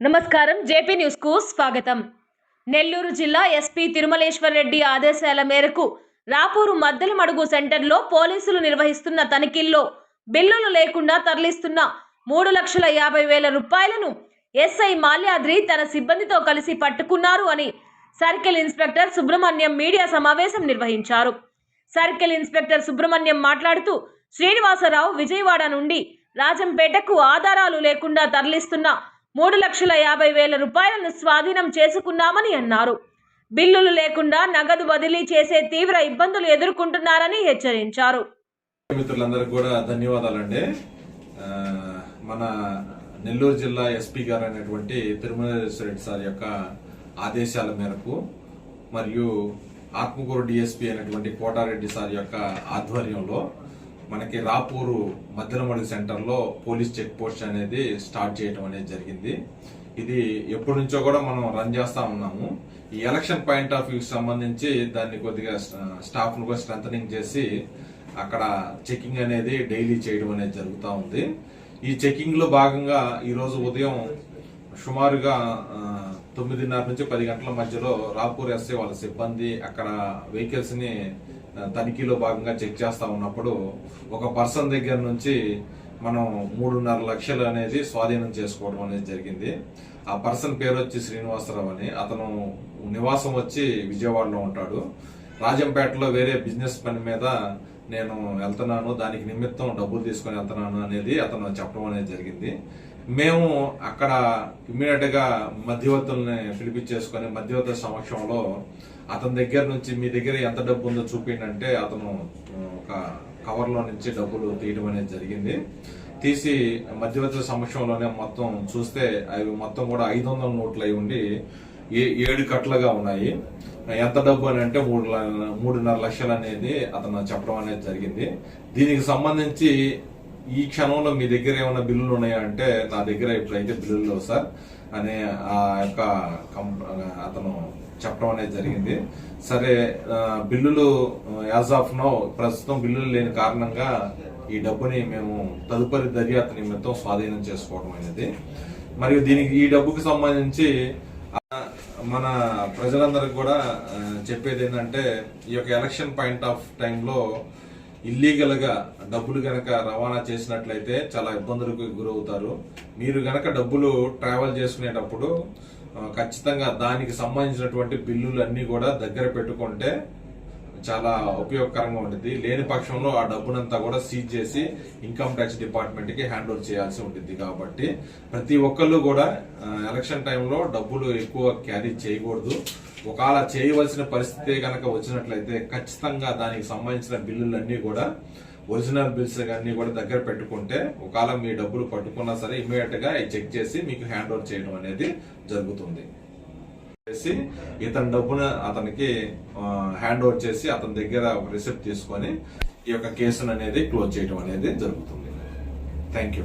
నమస్కారం. జేపీ న్యూస్కు స్వాగతం. నెల్లూరు జిల్లా ఎస్పీ తిరుమలేశ్వర్ రెడ్డి ఆదేశాల మేరకు రాపూరు మద్దెలమడుగు సెంటర్లో పోలీసులు నిర్వహిస్తున్న తనిఖీల్లో బిల్లులు లేకుండా తరలిస్తున్న మూడు లక్షల యాభై వేల రూపాయలను ఎస్ఐ మాల్యాద్రి తన సిబ్బందితో కలిసి పట్టుకున్నారు అని సర్కిల్ ఇన్స్పెక్టర్ సుబ్రహ్మణ్యం మీడియా సమావేశం నిర్వహించారు. సర్కిల్ ఇన్స్పెక్టర్ సుబ్రహ్మణ్యం మాట్లాడుతూ శ్రీనివాసరావు విజయవాడ నుండి రాజంపేటకు ఆధారాలు లేకుండా తరలిస్తున్న మూడు లక్షల యాభై వేల రూపాయలను స్వాధీనం చేసుకున్నామని అన్నారు. బిల్లులు లేకుండా నగదు బదిలీ చేసే తీవ్ర ఇబ్బందులు ఎదుర్కొంటున్నారని హెచ్చరించారు. మిత్రులందరికీ కూడా ధన్యవాదాలండి. మన నెల్లూరు జిల్లా ఎస్పీ గారు అయినటువంటి తిరుమలేశ్వర రెడ్డి సార్ యొక్క ఆదేశాల మేరకు మరియు ఆత్మకూరు డిఎస్పీ అయినటువంటి కోటారెడ్డి సార్ యొక్క ఆధ్వర్యంలో మనకి రాపూరు మద్దెలమడుగు సెంటర్లో పోలీస్ చెక్ పోస్ట్ అనేది స్టార్ట్ చేయడం అనేది జరిగింది. ఇది ఎప్పటి నుంచో కూడా మనం రన్ చేస్తా ఉన్నాము. ఈ ఎలక్షన్ పాయింట్ ఆఫ్ వ్యూకి సంబంధించి దాన్ని కొద్దిగా స్టాఫ్ను కూడా స్ట్రెంథనింగ్ చేసి అక్కడ చెకింగ్ అనేది డైలీ చేయడం అనేది జరుగుతూ ఉంది. ఈ చెకింగ్లో భాగంగా ఈ రోజు ఉదయం సుమారుగా తొమ్మిదిన్నర నుంచి పది గంటల మధ్యలో రాపూర్ ఎస్ఏ వాళ్ళ సిబ్బంది అక్కడ వెహికల్స్ని తనిఖీలో భాగంగా చెక్ చేస్తా ఉన్నప్పుడు ఒక పర్సన్ దగ్గర నుంచి మనం మూడున్నర లక్షలు అనేది స్వాధీనం చేసుకోవడం అనేది జరిగింది. ఆ పర్సన్ పేరు వచ్చి శ్రీనివాసరావు అని. అతను నివాసం వచ్చి విజయవాడలో ఉంటాడు. రాజంపేటలో వేరే బిజినెస్ పని మీద నేను వెళ్తున్నాను. దానికి నిమిత్తం డబ్బులు తీసుకొని వెళ్తున్నాను అనేది అతను చెప్పడం అనేది జరిగింది. మేము అక్కడ ఇమ్మీడియట్గా మధ్యవర్తుల్ని పిలిపించేసుకొని మధ్యవర్తుల సమక్షంలో అతని దగ్గర నుంచి మీ దగ్గర ఎంత డబ్బు ఉందో చూపిండి అతను ఒక కవర్లో నుంచి డబ్బులు తీయడం అనేది జరిగింది. తీసి మధ్యవర్తుల సమక్షంలోనే మొత్తం చూస్తే అవి మొత్తం కూడా ఐదు వందల నోట్లు అయి ఉండి ఏ- ఏడు కట్లుగా ఉన్నాయి. ఎంత డబ్బు అని అంటే మూడు మూడున్నర లక్షలు అనేది అతను చెప్పడం అనేది జరిగింది. దీనికి సంబంధించి ఈ క్షణంలో మీ దగ్గర ఏమైనా బిల్లులు ఉన్నాయా అంటే నా దగ్గర ఇప్పుడైతే బిల్లులు లేవు సార్ అనే ఆ యొక్క అతను చెప్పడం అనేది జరిగింది. సరే బిల్లులు యాజ్ ఆఫ్ నో ప్రస్తుతం బిల్లులు లేని కారణంగా ఈ డబ్బుని మేము తదుపరి దర్యాప్తు నిమిత్తం స్వాధీనం చేసుకోవడం అనేది. మరియు దీనికి ఈ డబ్బుకి సంబంధించి మన ప్రజలందరికి కూడా చెప్పేది ఏంటంటే ఈ యొక్క ఎలక్షన్ పాయింట్ ఆఫ్ టైంలో ఇల్లీగల్గా డబ్బులు గనక రవాణా చేసినట్లయితే చాలా ఇబ్బందులకు గురవుతారు. మీరు గనక డబ్బులు ట్రావెల్ చేసుకునేటప్పుడు ఖచ్చితంగా దానికి సంబంధించినటువంటి బిల్లులు అన్నీ కూడా దగ్గర పెట్టుకుంటే చాలా ఉపయోగకరంగా ఉంటుంది లేని పక్షంలో ఆ డబ్బునంతా కూడా సీజ్ చేసి ఇన్కమ్ ట్యాక్స్ డిపార్ట్మెంట్కి హ్యాండ్ ఓవర్ చేయాల్సి ఉంటుంది కాబట్టి ప్రతి ఒక్కళ్ళు కూడా ఎలక్షన్ టైంలో డబ్బులు ఎక్కువ క్యారీ చేయకూడదు. ఒకవేళ చేయవలసిన పరిస్థితి కనుక వచ్చినట్లయితే ఖచ్చితంగా దానికి సంబంధించిన బిల్లులన్నీ కూడా ఒరిజినల్ బిల్స్ అన్ని కూడా దగ్గర పెట్టుకుంటే ఒకవేళ మీ డబ్బులు పట్టుకున్నా సరే ఇమీడియట్గా చెక్ చేసి మీకు హ్యాండ్ ఓవర్ చేయడం అనేది జరుగుతుంది. చేసి ఇతని డబ్బును అతనికి హ్యాండ్ ఓవర్ చేసి అతని దగ్గర ఒక రిసిప్ట్ తీసుకొని ఈ యొక్క కేసును అనేది క్లోజ్ చేయడం అనేది జరుగుతుంది. Thank you